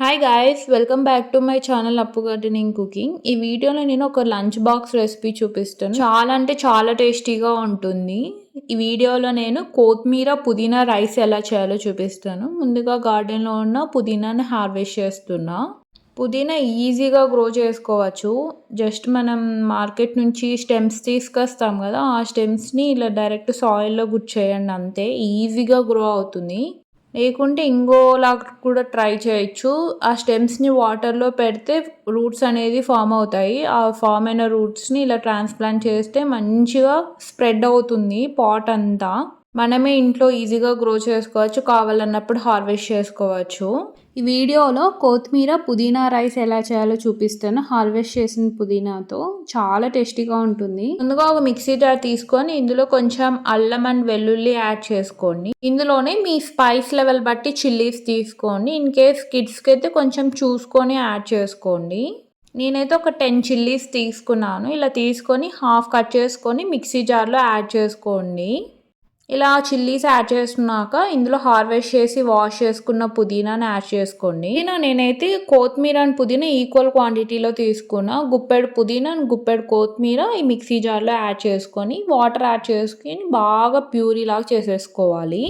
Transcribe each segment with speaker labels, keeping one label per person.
Speaker 1: Hi guys welcome back to my channel Appu gardening cooking ఈ వీడియోలో నేను ఒక లంచ్ బాక్స్ రెసిపీ చూపిస్తాను. చాలా అంటే చాలా టేస్టీగా ఉంటుంది. ఈ వీడియోలో నేను కొత్తిమీర పుదీనా రైస్ ఎలా చేయాలో చూపిస్తాను. ముందుగా గార్డెన్లో ఉన్న పుదీనాని హార్వెస్ట్ చేస్తున్నా. పుదీనా ఈజీగా గ్రో చేసుకోవచ్చు. జస్ట్ మనం మార్కెట్ నుంచి స్టెమ్స్ తీసుకొస్తాం కదా ఆ స్టెమ్స్ని ఇలా డైరెక్ట్ సాయిల్లో గుడ్ చేయండి అంతే. ఈజీగా గ్రో అవుతుంది. లేకుంటే ఇంకోలా కూడా ట్రై చేయొచ్చు. ఆ స్టెమ్స్ని వాటర్లో పెడితే రూట్స్ అనేది ఫామ్ అవుతాయి. ఆ ఫామ్ అయిన రూట్స్ని ఇలా ట్రాన్స్ప్లాంట్ చేస్తే మంచిగా స్ప్రెడ్ అవుతుంది పాట్ అంతా. మనమే ఇంట్లో ఈజీగా గ్రో చేసుకోవచ్చు కావాలన్నప్పుడు హార్వెస్ట్ చేసుకోవచ్చు. ఈ వీడియోలో కొత్తిమీర పుదీనా రైస్ ఎలా చేయాలో చూపిస్తాను. హార్వెస్ట్ చేసిన పుదీనాతో చాలా టేస్టీగా ఉంటుంది. ముందుగా ఒక మిక్సీ జార్ తీసుకొని ఇందులో కొంచెం అల్లం అండ్ వెల్లుల్లి యాడ్ చేసుకోండి. ఇందులోనే మీ స్పైస్ లెవెల్ బట్టి చిల్లీస్ తీసుకోండి. ఇన్ కేస్ కిడ్స్కి అయితే కొంచెం చూసుకొని యాడ్ చేసుకోండి. నేనైతే ఒక టెన్ చిల్లీస్ తీసుకున్నాను. ఇలా తీసుకొని హాఫ్ కట్ చేసుకొని మిక్సీ జార్లో యాడ్ చేసుకోండి. ఇలా చిల్లీస్ యాడ్ చేసుకున్నాక ఇందులో హార్వెస్ట్ చేసి వాష్ చేసుకున్న పుదీనాని యాడ్ చేసుకోండి. పుదీనా నేనైతే కొత్తిమీర అండ్ పుదీనా ఈక్వల్ క్వాంటిటీలో తీసుకున్నా. గుప్పెడు పుదీనా అండ్ గుప్పెడు కొత్తిమీర ఈ మిక్సీ జార్లో యాడ్ చేసుకొని వాటర్ యాడ్ చేసుకొని బాగా ప్యూరీ లాగా చేసేసుకోవాలి.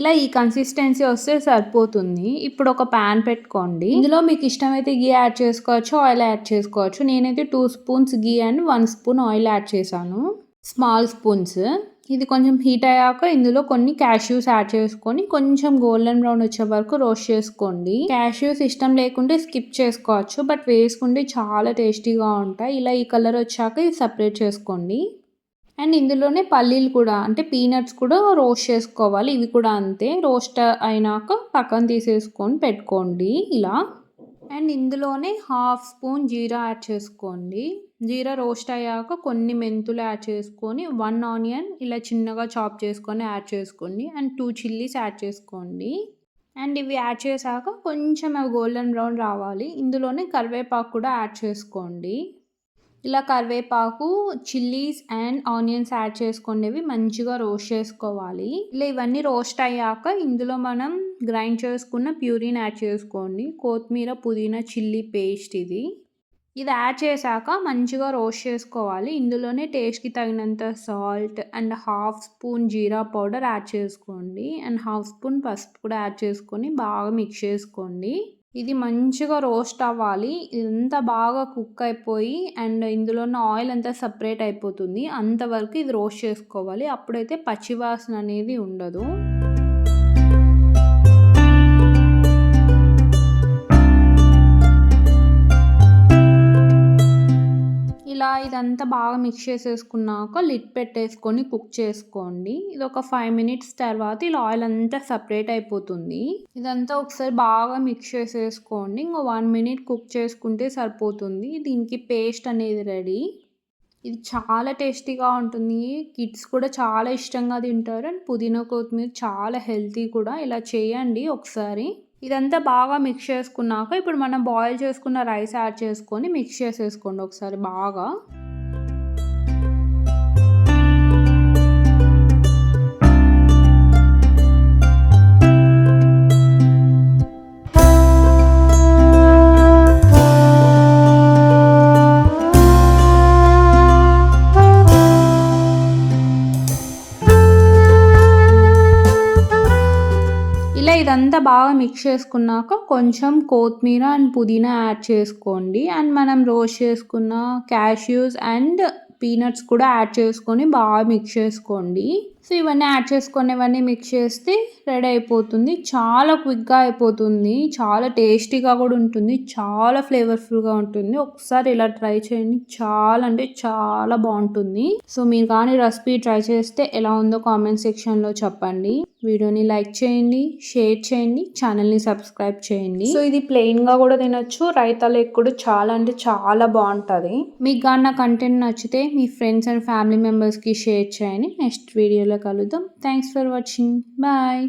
Speaker 1: ఇలా ఈ కన్సిస్టెన్సీ వస్తే సరిపోతుంది. ఇప్పుడు ఒక ప్యాన్ పెట్టుకోండి. ఇందులో మీకు ఇష్టమైతే గీ యాడ్ చేసుకోవచ్చు ఆయిల్ యాడ్ చేసుకోవచ్చు. నేనైతే two spoons ghee and one spoon oil add చేశాను. స్మాల్ స్పూన్స్ ఇది కొంచెం హీట్ అయ్యాక ఇందులో కొన్ని క్యాష్యూస్ యాడ్ చేసుకొని కొంచెం గోల్డెన్ బ్రౌన్ వచ్చే వరకు రోస్ట్ చేసుకోండి. క్యాష్యూస్ ఇష్టం లేకుంటే స్కిప్ చేసుకోవచ్చు బట్ వేసుకుంటే చాలా టేస్టీగా ఉంటాయి. ఇలా ఈ కలర్ వచ్చాక ఇది సపరేట్ చేసుకోండి. అండ్ ఇందులోనే పల్లీలు కూడా అంటే పీనట్స్ కూడా రోస్ట్ చేసుకోవాలి. ఇవి కూడా అంతే. రోస్ట్ అయినాక పక్కన తీసేసుకొని పెట్టుకోండి ఇలా. అండ్ ఇందులోనే హాఫ్ స్పూన్ జీరా యాడ్ చేసుకోండి. జీరా రోస్ట్ అయ్యాక కొన్ని మెంతులు యాడ్ చేసుకొని వన్ ఆనియన్ ఇలా చిన్నగా చాప్ చేసుకొని యాడ్ చేసుకోండి. అండ్ టూ చిల్లీస్ యాడ్ చేసుకోండి. అండ్ ఇవి యాడ్ చేశాక కొంచెం అవి గోల్డెన్ బ్రౌన్ రావాలి. ఇందులోనే కరివేపాకు కూడా యాడ్ చేసుకోండి. ఇలా కరివేపాకు చిల్లీస్ అండ్ ఆనియన్స్ యాడ్ చేసుకునేవి మంచిగా రోస్ట్ చేసుకోవాలి. ఇలా ఇవన్నీ రోస్ట్ అయ్యాక ఇందులో మనం గ్రైండ్ చేసుకున్న ప్యూరీని యాడ్ చేసుకోండి. కొత్తిమీర పుదీనా చిల్లీ పేస్ట్ ఇది. ఇది యాడ్ చేశాక మంచిగా రోస్ట్ చేసుకోవాలి. ఇందులోనే టేస్ట్కి తగినంత salt and half spoon jeera powder add చేసుకోండి. అండ్ హాఫ్ స్పూన్ పసుపు కూడా యాడ్ చేసుకొని బాగా మిక్స్ చేసుకోండి. ఇది మంచిగా రోస్ట్ అవ్వాలి. ఇదంతా బాగా కుక్ అయిపోయి అండ్ ఇందులో ఉన్న ఆయిల్ అంతా సపరేట్ అయిపోతుంది. అంతవరకు ఇది రోస్ట్ చేసుకోవాలి. అప్పుడైతే పచ్చివాసన అనేది ఉండదు. ఇదంతా బాగా మిక్స్ చేసేసుకున్నాక లిడ్ పెట్టేసుకొని కుక్ చేసుకోండి. ఇది ఒక ఫైవ్ మినిట్స్ తర్వాత ఇలా ఆయిల్ అంతా సపరేట్ అయిపోతుంది. ఇదంతా ఒకసారి బాగా మిక్స్ చేసేసుకోండి. ఇంకో వన్ మినిట్ కుక్ చేసుకుంటే సరిపోతుంది. దీనికి పేస్ట్ అనేది రెడీ ఇది చాలా టేస్టీగా ఉంటుంది. కిడ్స్ కూడా చాలా ఇష్టంగా తింటారు. అండ్ పుదీనా కొత్తిమీర చాలా హెల్తీ కూడా. ఇలా చేయండి ఒకసారి. ఇదంతా బాగా మిక్స్ చేసుకున్నాక ఇప్పుడు మనం బాయిల్ చేసుకున్న రైస్ యాడ్ చేసుకొని మిక్స్ చేసేసుకోండి ఒకసారి బాగా. ఇలా ఇదంతా బాగా మిక్స్ చేసుకున్నాక కొంచెం కొత్తిమీర అండ్ పుదీనా యాడ్ చేసుకోండి. అండ్ మనం రోస్ట్ చేసుకున్న క్యాష్యూస్ అండ్ పీనట్స్ కూడా యాడ్ చేసుకొని బాగా మిక్స్ చేసుకోండి. సో ఇవన్నీ యాడ్ చేసుకొని ఇవన్నీ మిక్స్ చేస్తే రెడీ అయిపోతుంది. చాలా క్విక్గా అయిపోతుంది. చాలా టేస్టీగా కూడా ఉంటుంది. చాలా ఫ్లేవర్ఫుల్గా ఉంటుంది. ఒకసారి ఇలా ట్రై చేయండి. చాలా అంటే చాలా బాగుంటుంది. సో మీరు కానీ రెసిపీ ట్రై చేస్తే ఎలా ఉందో కామెంట్ సెక్షన్లో చెప్పండి. వీడియోని లైక్ చేయండి. షేర్ చేయండి. ఛానల్ని సబ్స్క్రైబ్ చేయండి. సో ఇది ప్లెయిన్గా కూడా తినొచ్చు. రైతాలకు కూడా చాలా అంటే చాలా బాగుంటుంది. మీకు కానీ నా కంటెంట్ నచ్చితే మీ ఫ్రెండ్స్ అండ్ ఫ్యామిలీ మెంబర్స్కి షేర్ చేయండి. నెక్స్ట్ వీడియోలో కలుద్దాం. Thanks for watching bye